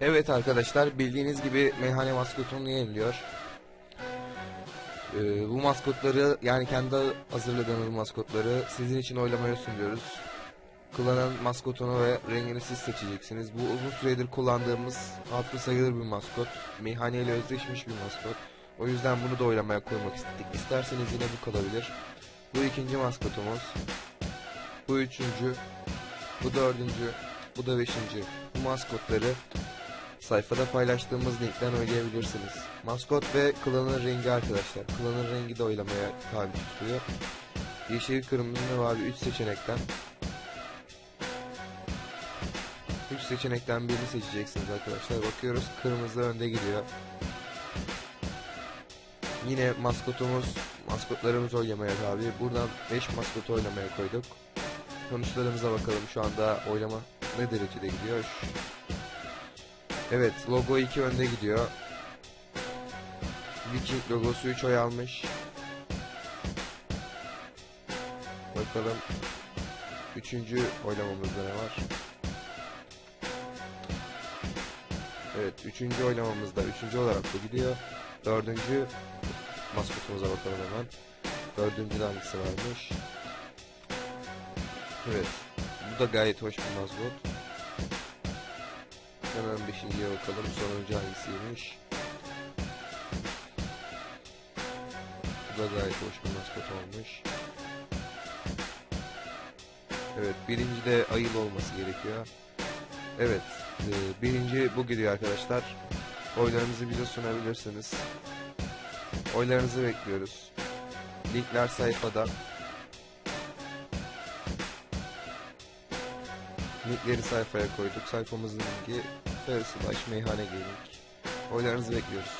Evet arkadaşlar bildiğiniz gibi meyhane maskotunu yeniliyor. Ee, bu maskotları yani kendi hazırladığımız maskotları sizin için oylamaya sunuyoruz. Klanın maskotunu ve rengini siz seçeceksiniz. Bu uzun süredir kullandığımız hatırı sayılır bir maskot. Meyhane ile özdeşmiş bir maskot. O yüzden bunu da oylamaya koymak istedik. İsterseniz yine bu kalabilir. Bu ikinci maskotumuz. Bu üçüncü. Bu dördüncü. Bu da beşinci. Bu maskotları sayfada paylaştığımız linkten oynayabilirsiniz. Maskot ve klanın rengi arkadaşlar. Klanın rengi de oylamaya tabi tutuluyor. Yeşil, kırmızı ve mavi 3 seçenekten 3 seçenekten birini seçeceksiniz arkadaşlar. Bakıyoruz kırmızı önde gidiyor. Yine maskotumuz, maskotlarımız oylamaya tabi. Buradan 5 maskotu oylamaya koyduk. Sonuçlarımıza bakalım şu anda oylama ne derecede gidiyor. Evet logo 2 önde gidiyor. Viking logosu 3 oy almış. Bakalım. Üçüncü oylamamızda ne var? Evet üçüncü oylamamızda üçüncü olarak bu gidiyor. Dördüncü maskotumuza bakalım hemen. Dördüncü hangisi varmış? Evet. Bu da gayet hoş bir maskot. Hemen beşinciye bakalım. Sonuncu hangisiymiş? Bu da gayet hoş bir maskot olmuş. Evet, birinci de ayıl olması gerekiyor. Evet, e, birinci bu gidiyor arkadaşlar. Oylarınızı bize sunabilirsiniz. Oylarınızı bekliyoruz. Linkler sayfada. Linkleri sayfaya koyduk. Sayfamızın linki Ferris Slash Meyhane Gaming. Oylarınızı bekliyoruz.